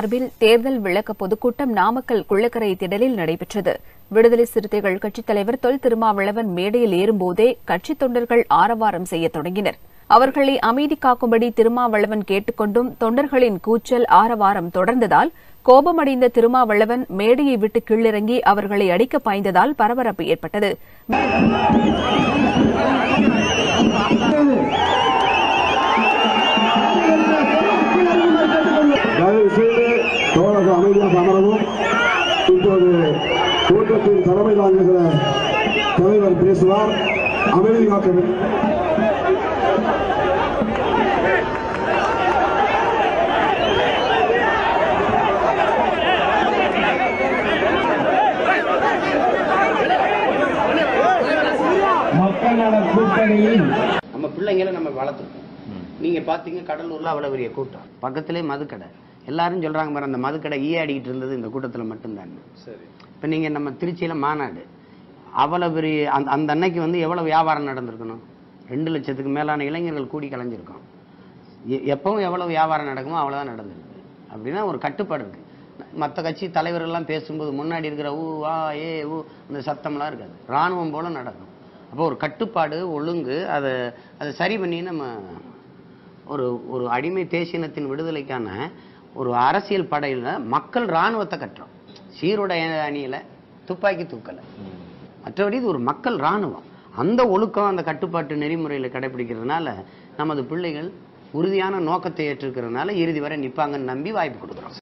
சார்பில் தேர்தல் விளக்க பொதுக்கூட்டம் நாமக்கல் குள்ளக்கரை திடலில் நடைபெற்றது. விடுதலை சிறுத்தைகள் கட்சித் தலைவர் தொல் திருமாவளவன் மேடையில் ஏறும்போதே கட்சித் தொண்டர்கள் ஆரவாரம் செய்ய தொடங்கினர். அவர்களை அமைதி காக்கும்படி திருமாவளவன் கேட்டுக்கொண்டும் தொண்டர்களின் கூச்சல் ஆரவாரம் தொடர்ந்ததால் கோபமடைந்த திருமாவளவன் மேடையை விட்டு கீழிறங்கி அவர்களை அடிக்க பாய்ந்ததால் பரபரப்பு ஏற்பட்டது. தயவு செய்து அமைதியாக அமரவும் இப்போது கூட்டத்தின் தலைமை தாங்குகிற தலைவர் பேசுவார். அமைதி காக்க நம்ம பிள்ளைங்களை நம்ம வளர்த்துருக்கோம் நீங்க பாத்தீங்க கடலூர்ல அவ்வளவு பெரிய கூட்டம். பக்கத்திலே மதுக்கடை. எல்லாரும் சொல்றாங்க பாரு அந்த மதுக்கடை ஈ அடிக்கிட்டு இருந்தது இந்த கூட்டத்துல மட்டும்தான். சரி. இப்ப நீங்க நம்ம திருச்சியில மாநாடு. அவ்வளவு பெரிய அந்த அந்த அன்னைக்கு வந்து எவ்வளவு வியாபாரம் நடந்திருக்கணும்? ரெண்டு லட்சத்துக்கு மேலான இளைஞர்கள் கூடி கலைஞ்சிருக்கோம். எப்பவும் எவ்வளவு வியாபாரம் நடக்குமோ அவ்வளவுதான் நடந்திருக்கு. அப்படின்னா ஒரு கட்டுப்பாடு இருக்கு. மற்ற கட்சி தலைவர்கள்லாம் பேசும்போது முன்னாடி இருக்கிற ஊ வா ஏ ஊ இந்த சத்தம்லாம் இருக்காது. ராணுவம் போல நடக்கும். அப்போ ஒரு கட்டுப்பாடு ஒழுங்கு அதை அதை சரி பண்ணி நம்ம ஒரு ஒரு அடிமை தேசினத்தின் விடுதலைக்கான ஒரு அரசியல் படையில் மக்கள் ராணுவத்தை கட்டுறோம். சீருடை அணியில் துப்பாக்கி தூக்கலை. மற்றபடி இது ஒரு மக்கள் ராணுவம் அந்த ஒழுக்கம் அந்த கட்டுப்பாட்டு நெறிமுறையில் கடைபிடிக்கிறதுனால நமது பிள்ளைகள் உறுதியான நோக்கத்தை ஏற்றிருக்கிறதுனால இறுதி வரை நிற்பாங்கன்னு நம்பி வாய்ப்பு கொடுக்குறோம்.